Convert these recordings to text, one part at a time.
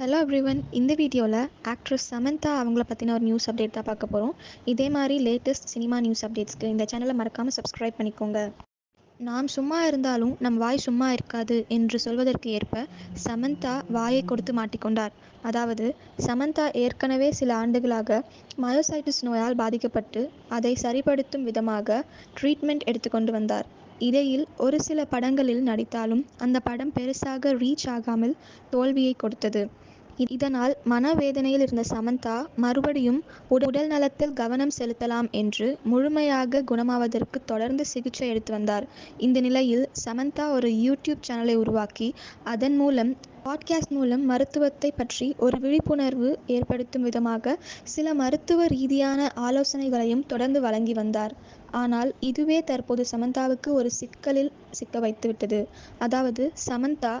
Hello everyone இந்த வீடியோவில் actress Samantha அவங்கள பற்றின ஒரு நியூஸ் அப்டேட் தான் பார்க்க போகிறோம் இதே மாதிரி லேட்டஸ்ட் சினிமா நியூஸ் அப்டேட்ஸ்க்கு இந்த சேனலை மறக்காமல் சப்ஸ்கிரைப் பண்ணிக்கோங்க. நாம் சும்மா இருந்தாலும் நம் வாய் சும்மா இருக்காது என்று சொல்வதற்கு ஏற்ப சமந்தா வாயை கொடுத்து மாட்டிக்கொண்டார். அதாவது சமந்தா ஏற்கனவே சில ஆண்டுகளாக மயோசைட்டிஸ் நோயால் பாதிக்கப்பட்டு அதை சரிப்படுத்தும் விதமாக ட்ரீட்மெண்ட் எடுத்துக்கொண்டு வந்தார். இடையில் ஒரு சில படங்களில் நடித்தாலும் அந்த படம் பெருசாக ரீச் ஆகாமல் தோல்வியை கொடுத்தது. இதனால் மனவேதனையில் இருந்த சமந்தா மறுபடியும் உடல் நலத்தில் கவனம் செலுத்தலாம் என்று முழுமையாக குணமாவதற்கு தொடர்ந்து சிகிச்சை எடுத்து வந்தார். இந்த நிலையில் சமந்தா ஒரு யூடியூப் சேனலை உருவாக்கி அதன் மூலம் பாட்காஸ்ட் மூலம் மருத்துவத்தை பற்றி ஒரு விழிப்புணர்வு ஏற்படுத்தும் விதமாக சில மருத்துவ ரீதியான ஆலோசனைகளையும் தொடர்ந்து வழங்கி வந்தார். ஆனால் இதுவே தற்போது சமந்தாவுக்கு ஒரு சிக்கலில் சிக்க வைத்துவிட்டது. அதாவது சமந்தா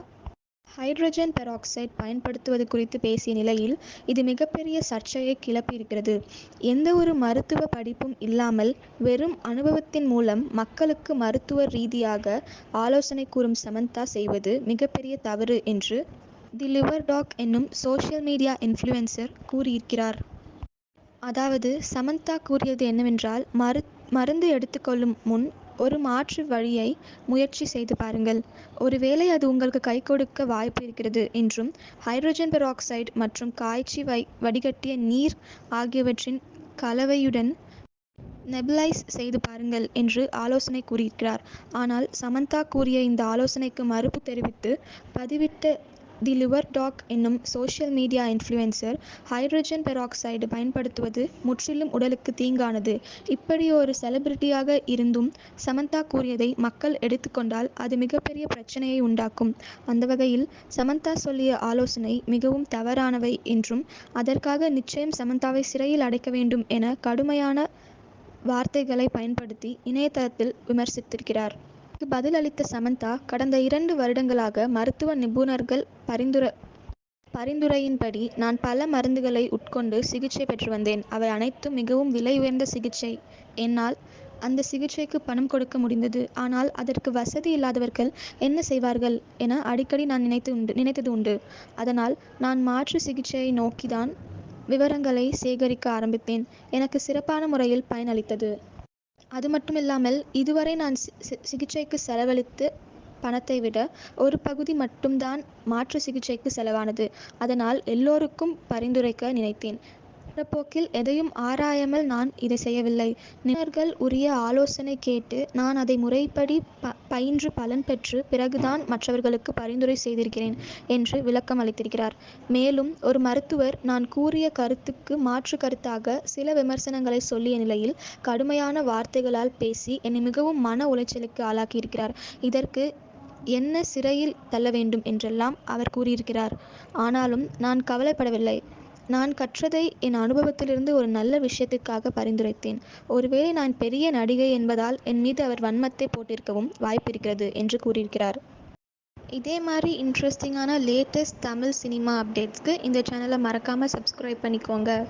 ஹைட்ரஜன் பெராக்சைடு பயன்படுத்துவது குறித்து பேசிய நிலையில் இது மிகப்பெரிய சர்ச்சையை கிளப்பியிருக்கிறது. எந்த ஒரு மருத்துவ படிப்பும் இல்லாமல் வெறும் அனுபவத்தின் மூலம் மக்களுக்கு மருத்துவ ரீதியாக ஆலோசனை கூறும் சமந்தா செய்வது மிகப்பெரிய தவறு என்று தி லிவர் டாக் என்னும் சோஷியல் மீடியா இன்ஃப்ளூயன்சர் கூறியிருக்கிறார். அதாவது சமந்தா கூறியது என்னவென்றால் மரு மருந்து எடுத்துக்கொள்ளும் முன் ஒரு மாற்று வழியை முயற்சி செய்து பாருங்கள். ஒருவேளை அது உங்களுக்கு கை கொடுக்க வாய்ப்பு இருக்கிறது என்றும் ஹைட்ரஜன் பெராக்சைடு மற்றும் காய்ச்சி வை வடிகட்டிய நீர் ஆகியவற்றின் கலவையுடன் நெபிலைஸ் செய்து பாருங்கள் என்று ஆலோசனை கூறியிருக்கிறார். ஆனால் சமந்தா கூறிய இந்த ஆலோசனைக்கு மறுப்பு தெரிவித்து பதிவிட்ட தி லிவர் டாக் என்னும் social media influencer hydrogen peroxide பயன்படுத்துவது முற்றிலும் உடலுக்கு தீங்கானது. இப்படி ஒரு செலிபிரிட்டியாக இருந்தும் சமந்தா கூறியதை மக்கள் எடுத்துக்கொண்டால் அது மிகப்பெரிய பிரச்சனையை உண்டாக்கும். அந்த வகையில் சமந்தா சொல்லிய ஆலோசனை மிகவும் தவறானவை என்றும் அதற்காக நிச்சயம் சமந்தாவை சிறையில் அடைக்க வேண்டும் என கடுமையான வார்த்தைகளை பயன்படுத்தி இணையதளத்தில் விமர்சித்திருக்கிறார். இதற்கு பதிலளித்த சமந்தா கடந்த இரண்டு வருடங்களாக மருத்துவ நிபுணர்கள் பரிந்துரை பரிந்துரையின்படி நான் பல மருந்துகளை உட்கொண்டு சிகிச்சை பெற்று வந்தேன். அவை அனைத்தும் மிகவும் விலை உயர்ந்த சிகிச்சை. என்னால் அந்த சிகிச்சைக்கு பணம் கொடுக்க முடிந்தது. ஆனால் அதற்கு வசதி இல்லாதவர்கள் என்ன செய்வார்கள் என அடிக்கடி நான் நினைத்து உண்டு நினைத்தது உண்டு. அதனால் நான் மாற்று சிகிச்சையை நோக்கிதான் விவரங்களை சேகரிக்க ஆரம்பித்தேன் எனக்கு சிறப்பான முறையில் பயனளித்தது. அது மட்டுமில்லாமல் இதுவரை நான் சிகிச்சைக்கு செலவழித்து பணத்தை விட ஒரு பகுதி மட்டும்தான் மாற்று சிகிச்சைக்கு செலவானது. அதனால் எல்லோருக்கும் பரிந்துரைக்க நினைத்தேன். போக்கில் எதையும் ஆராயாமல் நான் இதை செய்யவில்லை. நிபுணர்கள் உரிய ஆலோசனை கேட்டு நான் அதை முறைப்படி ப பயின்று பலன் பெற்று பிறகுதான் மற்றவர்களுக்கு பரிந்துரை செய்திருக்கிறேன் என்று விளக்கம் அளித்திருக்கிறார். மேலும் ஒரு மருத்துவர் நான் கூறிய கருத்துக்கு மாற்று கருத்தாக சில விமர்சனங்களை சொல்லிய நிலையில் கடுமையான வார்த்தைகளால் பேசி என்னை மிகவும் மன உளைச்சலுக்கு ஆளாக்கியிருக்கிறார். இதற்கு என்ன சிறையில் தள்ள வேண்டும் என்றெல்லாம் அவர் கூறியிருக்கிறார். ஆனாலும் நான் கவலைப்படவில்லை. நான் கற்றதை என் அனுபவத்திலிருந்து ஒரு நல்ல விஷயத்திற்காக பரிந்துரைத்தேன். ஒருவேளை நான் பெரிய நடிகை என்பதால் என் மீது அவர் வன்மத்தை போட்டிருக்கவும் வாய்ப்பிருக்கிறது என்று கூறியிருக்கிறார். இதே மாதிரி இன்ட்ரெஸ்டிங்கான லேட்டஸ்ட் தமிழ் சினிமா அப்டேட்ஸ்க்கு இந்த சேனலை மறக்காமல் சப்ஸ்கிரைப் பண்ணிக்கோங்க.